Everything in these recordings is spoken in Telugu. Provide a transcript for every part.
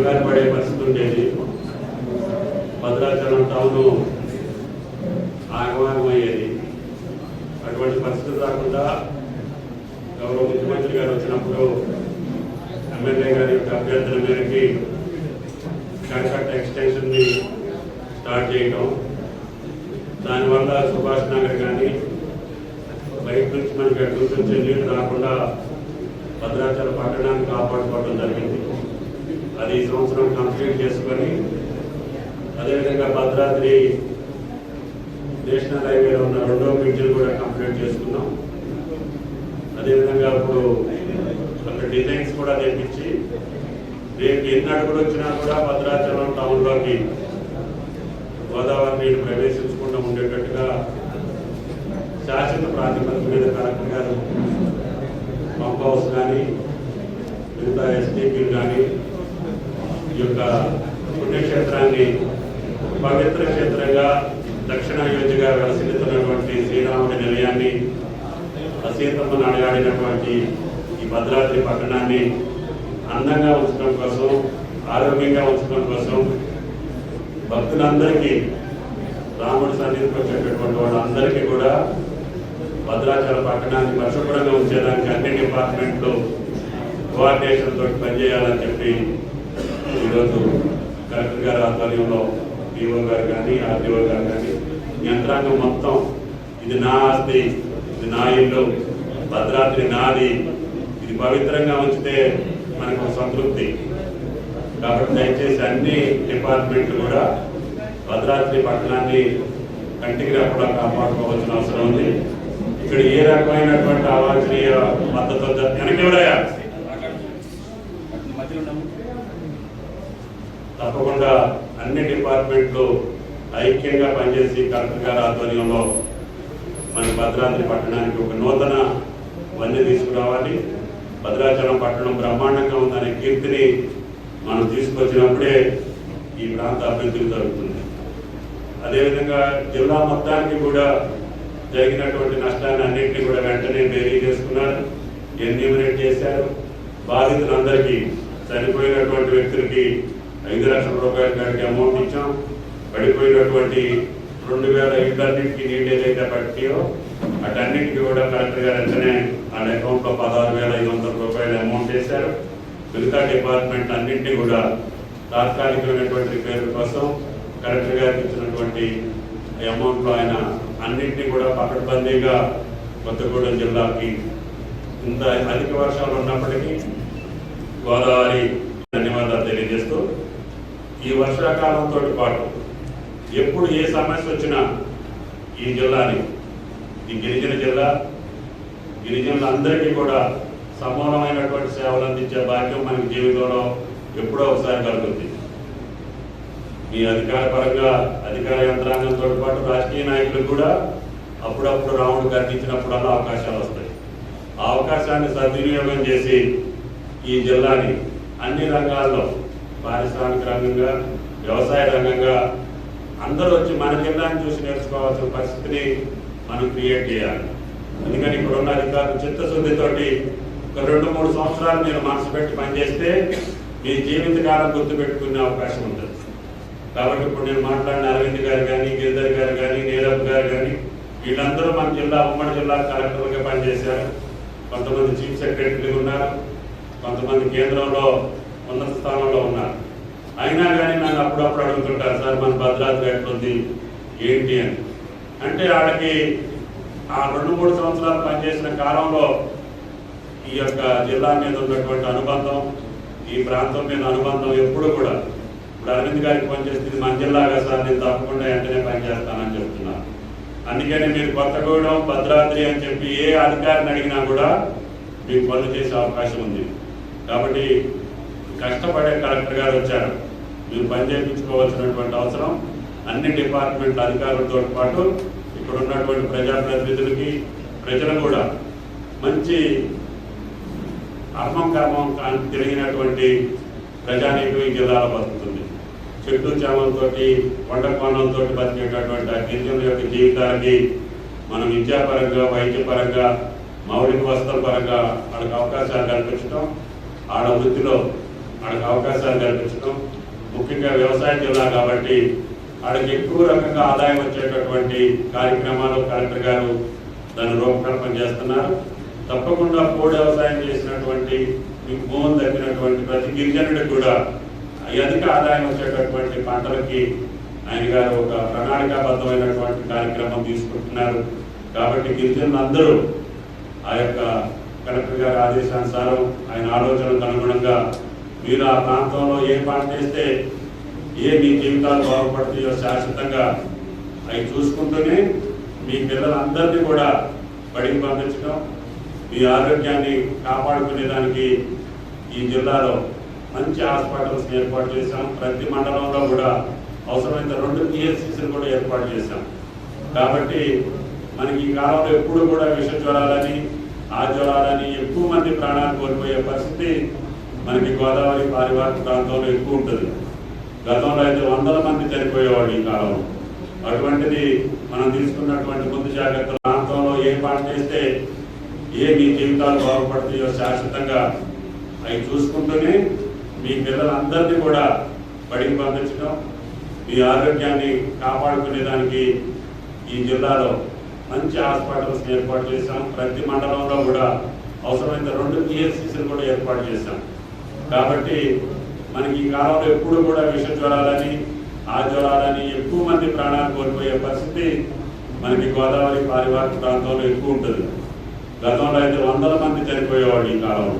కంగారు పడే పరిస్థితి ఉండేది. భద్రాచలం టౌన్ ఆగమాగమయ్యేది అటువంటి పరిస్థితి రాకుండా గౌరవ ముఖ్యమంత్రి గారు వచ్చినప్పుడు ఎమ్మెల్యే గారి యొక్క అభ్యర్థన మేరకి కాంట్రాక్ట్ ఎక్స్టెన్షన్ని స్టార్ట్ చేయటం. దానివల్ల సుభాష్ నగర్ కానీ బయట నుంచి మనకి అటు నుంచి నీళ్ళు రాకుండా భద్రాచల పట్టణాన్ని కాపాడుకోవడం జరిగింది. అది ఈ సంవత్సరం కంప్లీట్ చేసుకొని అదేవిధంగా భద్రాద్రి నేషనల్ హైవేలో ఉన్న రెండో బ్రిడ్జిని కూడా కంప్లీట్ చేసుకున్నాం. అదేవిధంగా ఇప్పుడు అక్కడ డిజైన్స్ కూడా తెప్పించి రేపు ఎన్ని అడుగులు వచ్చినా కూడా భద్రాచలం టౌన్లోకి గోదావరి నీరు ప్రవేశించకుండా ఉండేటట్టుగా శాశ్వత ప్రాతిపదిక మీద కలెక్టర్ గారు పంప్ హౌస్ కానీ మిగతా ఎస్టీపీలు కానీ యొక్క పుణ్యక్షేత్రాన్ని పవిత్ర క్షేత్రంగా దక్షిణ అయోధ్యగా వెలసిల్లుతున్నటువంటి శ్రీరాముడి నిలయాన్ని అసీతమ్మ నడగాడినటువంటి ఈ భద్రాద్రి పట్టణాన్ని అందంగా ఉంచడం కోసం ఆరోగ్యంగా ఉంచడం కోసం భక్తులందరికీ రాముడి సన్నిధికి వచ్చేటటువంటి వాళ్ళందరికీ కూడా భద్రాచల పట్టణాన్ని పరిశుభ్రంగా ఉంచేదానికి అన్ని డిపార్ట్మెంట్లు కోఆర్డినేషన్ తోటి పనిచేయాలని చెప్పి ఈరోజు కలెక్టర్ గారి ఆధ్వర్యంలో డిఓ గారు కానీ ఆర్డీఓ గారు కానీ యంత్రాంగం మొత్తం ఇది నా ఆస్తి ఇది నా ఇల్లు భద్రాద్రి నాది. ఇది పవిత్రంగా ఉంచితే మనకు సంతృప్తి. కాబట్టి దయచేసి అన్ని డిపార్ట్మెంట్లు కూడా భద్రాద్రి పట్టణాన్ని కంటికి రాకుండా కాపాడుకోవాల్సిన అవసరం ఉంది. ఇక్కడ ఏ రకమైనటువంటి అవాంఛనీయ మద్దతు వెనక ఎవరయ్యా తప్పకుండా అన్ని డిపార్ట్మెంట్లు ఐక్యంగా పనిచేసి కలెక్టర్ గారి ఆధ్వర్యంలో మన భద్రాద్రి పట్టణానికి ఒక నూతన వన్య తీసుకురావాలి. భద్రాచలం పట్టణం బ్రహ్మాండంగా ఉందనే కీర్తిని మనం తీసుకొచ్చినప్పుడే ఈ ప్రాంత అభివృద్ధి జరుగుతుంది. అదేవిధంగా జిల్లా మొత్తానికి కూడా జరిగినటువంటి నష్టాన్ని అన్నింటినీ కూడా వెంటనే బేరీ చేసుకున్నారు. ఎన్యూమినేట్ చేశారు? బాధితులందరికీ చనిపోయినటువంటి వ్యక్తులకి ఐదు లక్షల రూపాయల దానికి అమౌంట్ ఇచ్చాం. పడిపోయినటువంటి రెండు వేల ఇళ్ళన్నింటికి నీళ్ళు ఏదైతే పట్టియో అటన్నింటికి కూడా కలెక్టర్ గారు వెంటనే వాళ్ళ అకౌంట్లో పదహారు వేల ఐదు వందల రూపాయలు అమౌంట్ వేశారు మిగతా డిపార్ట్మెంట్ అన్నింటినీ కూడా తాత్కాలికమైనటువంటి రిపేర్ కోసం కలెక్టర్ గారికి ఇచ్చినటువంటి అమౌంట్లో ఆయన అన్నింటినీ కూడా పకడ్బందీగా కొత్తగూడెం జిల్లాకి ఇంత అధిక వర్షాలు ఉన్నప్పటికీ గోదావరి ధన్యవాదాలు తెలియజేస్తూ ఈ వర్షాకాలంతో పాటు ఎప్పుడు ఏ సమస్య వచ్చినా ఈ జిల్లాని ఈ గిరిజన జిల్లా గిరిజనులందరికీ కూడా సమూలమైనటువంటి సేవలు అందించే భాగ్యం మనకి జీవితంలో ఎప్పుడో ఒకసారి కలుగుతుంది మీ అధికార పరంగా అధికార యంత్రాంగంతో పాటు రాజకీయ నాయకులకు కూడా అప్పుడప్పుడు రాముడు కనిపించినప్పుడల్లా అవకాశాలు వస్తాయి. ఆ అవకాశాన్ని సద్వినియోగం చేసి ఈ జిల్లాని అన్ని రంగాల్లో పారిశ్రామిక రంగంగా వ్యవసాయ రంగంగా అందరూ వచ్చి మన జిల్లాని చూసి నేర్చుకోవాల్సిన పరిస్థితిని మనం క్రియేట్ చేయాలి. అందుకని ఇప్పుడున్న అధికారులు చిత్తశుద్ధితోటి ఒక రెండు మూడు సంవత్సరాలు మీరు మనసు పెట్టి పనిచేస్తే మీ జీవితకాలం గుర్తుపెట్టుకునే అవకాశం ఉంటుంది. కాబట్టి ఇప్పుడు నేను మాట్లాడిన అరవింద్ గారు కానీ గిరిధర్ గారు కానీ నీరబ్ గారు కానీ వీళ్ళందరూ మన జిల్లా ఉమ్మడి జిల్లా కలెక్టర్లుగా పనిచేశారు. కొంతమంది చీఫ్ సెక్రటరీలు ఉన్నారు. కొంతమంది కేంద్రంలో ఉన్నత స్థానంలో ఉన్నారు. అయినా కానీ నన్ను అప్పుడప్పుడు అడుగుతుంటారు సార్ మన భద్రాద్రి ఎట్లుంది ఏంటి అని. అంటే ఆడికి ఆ రెండు మూడు సంవత్సరాలు పనిచేసిన కాలంలో ఈ యొక్క జిల్లా మీద ఉన్నటువంటి అనుబంధం ఈ ప్రాంతం మీద అనుబంధం ఎప్పుడు కూడా ఇప్పుడు అరవింద్ గారికి పనిచేస్తే మన జిల్లాగా సార్ నేను తప్పకుండా వెంటనే పనిచేస్తానని చెప్తున్నాను అందుకని మీరు కొత్తగూడెం భద్రాద్రి అని చెప్పి ఏ అధికారిని అడిగినా కూడా మీకు పనులు చేసే అవకాశం ఉంది. కాబట్టి కష్టపడే కలెక్టర్ గారు వచ్చారు. మీరు పని చేయించుకోవాల్సినటువంటి అవసరం. అన్ని డిపార్ట్మెంట్ అధికారులతో పాటు ఇక్కడ ఉన్నటువంటి ప్రజాప్రతినిధులకి ప్రజలు కూడా మంచి అర్మం కర్మం తిరిగినటువంటి ప్రజానీకం ఈ జిల్లాలో బతుకుతుంది. చెట్టు చేమలతోటి కొండ కోణంతో బతికేటటువంటి ఆ గిరిజనుల యొక్క జీవితానికి మనం విద్యాపరంగా వైద్యపరంగా మౌలిక వసతుల పరంగా వాళ్ళకి అవకాశాలు కల్పించడం ఆడ వృత్తిలో వాళ్ళకి అవకాశాలు కల్పించడం. ముఖ్యంగా వ్యవసాయ జిల్లా కాబట్టి వాళ్ళకి ఎక్కువ రకంగా ఆదాయం వచ్చేటటువంటి కార్యక్రమాలు కలెక్టర్ గారు దాన్ని రూపకల్పన చేస్తున్నారు. తప్పకుండా పోడు వ్యవసాయం చేసినటువంటి మీకు భూములు ప్రతి గిరిజనుడికి కూడా అధిక ఆదాయం వచ్చేటటువంటి పంటలకి ఆయన గారు ఒక ప్రణాళికాబద్ధమైనటువంటి కార్యక్రమం తీసుకుంటున్నారు. కాబట్టి గిరిజనులందరూ ఆ యొక్క కలెక్టర్ గారి ఆదేశానుసారం ఆయన ఆలోచనకు అనుగుణంగా మీరు ఆ ప్రాంతంలో ఏ పంట చేస్తే ఏ మీ జీవితాలు బాగుపడతాయో శాశ్వతంగా అవి చూసుకుంటూనే మీ పిల్లలందరినీ కూడా బడికి పంపించడం మీ ఆరోగ్యాన్ని కాపాడుకునేదానికి ఈ జిల్లాలో మంచి హాస్పిటల్స్ ఏర్పాటు చేశాం. ప్రతి మండలంలో కూడా అవసరమైన రెండు పిఎస్సీసీలు కూడా ఏర్పాటు చేశాం. కాబట్టి మనకి ఈ కాలంలో ఎప్పుడు కూడా విష జ్వరాలని ఆ జ్వరాలని ఎక్కువ మంది ప్రాణాలు కోల్పోయే పరిస్థితి మనకి గోదావరి పారివారిక ప్రాంతంలో ఎక్కువ ఉంటుంది. గతంలో అయితే వందల మంది చనిపోయేవాడు ఈ కాలంలో. అటువంటిది మనం తీసుకున్నటువంటి ముందు జాగ్రత్త ప్రాంతంలో ఏ పంట చేస్తే ఏ మీ జీవితాలు బాగుపడతాయో శాశ్వతంగా అవి చూసుకుంటూనే మీ పిల్లలందరినీ కూడా బడికి పంపించడం మీ ఆరోగ్యాన్ని కాపాడుకునేదానికి ఈ జిల్లాలో మంచి హాస్పిటల్స్ ఏర్పాటు చేశాం. ప్రతి మండలంలో కూడా అవసరమైన రెండు పిఎస్సీసీలు కూడా ఏర్పాటు చేశాం. కాబట్టి మనకి ఈ కాలంలో ఎప్పుడు కూడా విష జ్వరాలని ఆ జ్వరాలని ఎక్కువ మంది ప్రాణాలు కోల్పోయే పరిస్థితి మనకి గోదావరి పారివారిక ప్రాంతంలో ఎక్కువ ఉంటుంది. గతంలో అయితే వందల మంది చనిపోయేవాడు ఈ కాలంలో.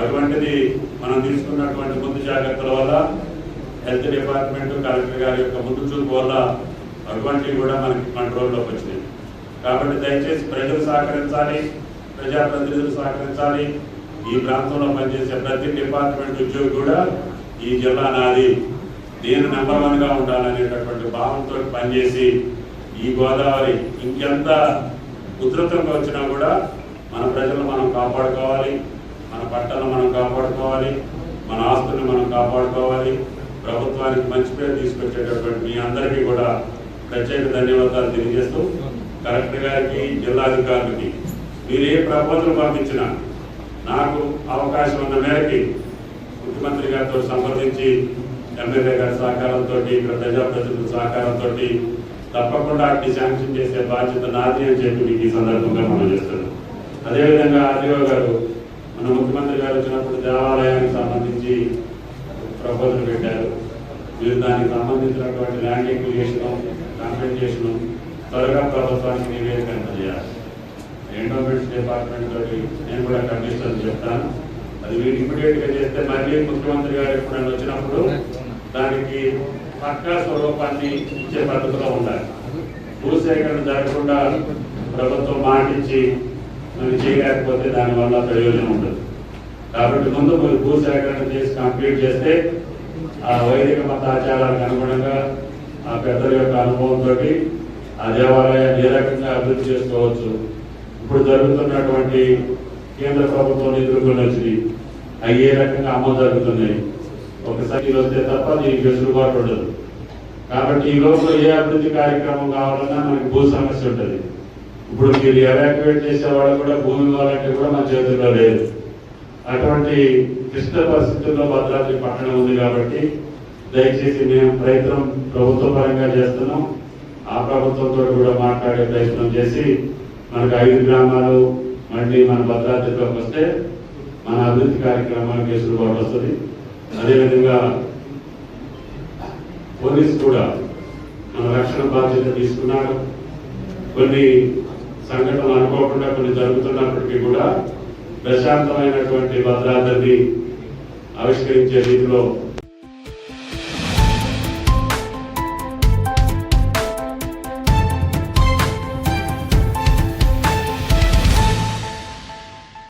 అటువంటిది మనం తీసుకున్నటువంటి ముందు జాగ్రత్తల వల్ల హెల్త్ డిపార్ట్మెంట్ కలెక్టర్ గారి యొక్క ముందు చూపు వల్ల అటువంటివి కూడా మనకి కంట్రోల్లోకి వచ్చినాయి. కాబట్టి దయచేసి ప్రజలు సహకరించాలి ప్రజాప్రతినిధులు సహకరించాలి ఈ ప్రాంతంలో పనిచేసే ప్రతి డిపార్ట్మెంట్ ఉద్యోగి కూడా ఈ జిల్లా నాది. నేను నెంబర్ వన్గా ఉండాలనేటటువంటి భావంతో పనిచేసి ఈ గోదావరి ఇంకెంత ఉధృతంగా వచ్చినా కూడా మన ప్రజలను మనం కాపాడుకోవాలి మన పట్టణం మనం కాపాడుకోవాలి మన ఆస్తుల్ని మనం కాపాడుకోవాలి ప్రభుత్వానికి మంచి పేరు తీసుకొచ్చేటటువంటి మీ అందరికీ కూడా ప్రత్యేక ధన్యవాదాలు తెలియజేస్తూ కలెక్టర్ గారికి జిల్లాధికారులకి మీరు ఏ ప్రపోజల్ పంపించినా నాకు అవకాశం ఉన్న మేరకి ముఖ్యమంత్రి గారితో సంప్రదించి ఎమ్మెల్యే గారి సహకారంతో ఇక్కడ ప్రజాప్రతినిధుల సహకారంతో తప్పకుండా అట్టి శాంక్షన్ చేసే బాధ్యత నాది అని చెప్పి మీకు ఈ సందర్భంగా మనం చేస్తున్నాం. అదేవిధంగా ఆర్డీఓ గారు మన ముఖ్యమంత్రి గారు వచ్చినప్పుడు దేవాలయానికి సంబంధించి ప్రపోజల్ పెట్టారు. మీరు దానికి సంబంధించినటువంటి ల్యాండ్ ఎక్విజేషను కాంపెన్సేషను త్వరగా ప్రభుత్వానికి నివేదిక అందజేయాలి. ఎండోమెంట్స్ డిపార్ట్మెంట్ తోటి నేను కూడా కండిషన్ చెప్తాను అది మీరు ఇమీడియట్గా చేస్తే మళ్ళీ ముఖ్యమంత్రి గారు ఎప్పుడైనా వచ్చినప్పుడు దానికి పక్కా స్వరూపాన్ని ఇచ్చే పద్ధతిలో ఉండాలి. భూసేకరణ జరగకుండా ప్రభుత్వం మాటించి మనం చేయలేకపోతే దానివల్ల ప్రయోజనం ఉండదు. కాబట్టి ముందు మీరు భూసేకరణ చేసి కంప్లీట్ చేస్తే ఆ వైదిక మత ఆచారాలకు అనుగుణంగా ఆ పెద్దల యొక్క అనుభవంతో ఆ దేవాలయాన్ని ఏ రకంగా అభివృద్ధి చేసుకోవచ్చు ఇప్పుడు జరుగుతున్నటువంటి కేంద్ర ప్రభుత్వం నిధులు వచ్చి అవి ఏ రకంగా అమలు జరుగుతున్నాయి. ఒకసారి వస్తే తప్ప దీనికి వెసులుబాటు ఉండదు. కాబట్టి ఈ లోపల ఏ అభివృద్ధి కార్యక్రమం కావాలన్నా మనకి భూ సమస్య ఉంటుంది. ఇప్పుడు మీరు ఎవాక్యువేట్ చేసే వాళ్ళు కూడా భూమి ఇవ్వాలంటే కూడా మన చేతుల్లో లేదు. అటువంటి క్లిష్ట పరిస్థితుల్లో భద్రాద్రి పట్టణం ఉంది కాబట్టి దయచేసి మేము ప్రయత్నం ప్రభుత్వ పరంగా చేస్తున్నాం. ఆ ప్రభుత్వంతో కూడా మాట్లాడే ప్రయత్నం చేసి మనకు ఐదు గ్రామాలు మళ్ళీ మన భద్రాద్రిలోకి వస్తే మన అభివృద్ధి కార్యక్రమాలకు వెసులుబాటు వస్తుంది. అదేవిధంగా పోలీసు కూడా మన రక్షణ బాధ్యత తీసుకున్నారు. కొన్ని సంఘటనలు అనుకోకుండా కొన్ని జరుగుతున్నప్పటికీ కూడా ప్రశాంతమైనటువంటి భద్రాద్రిని ఆవిష్కరించే రీతిలో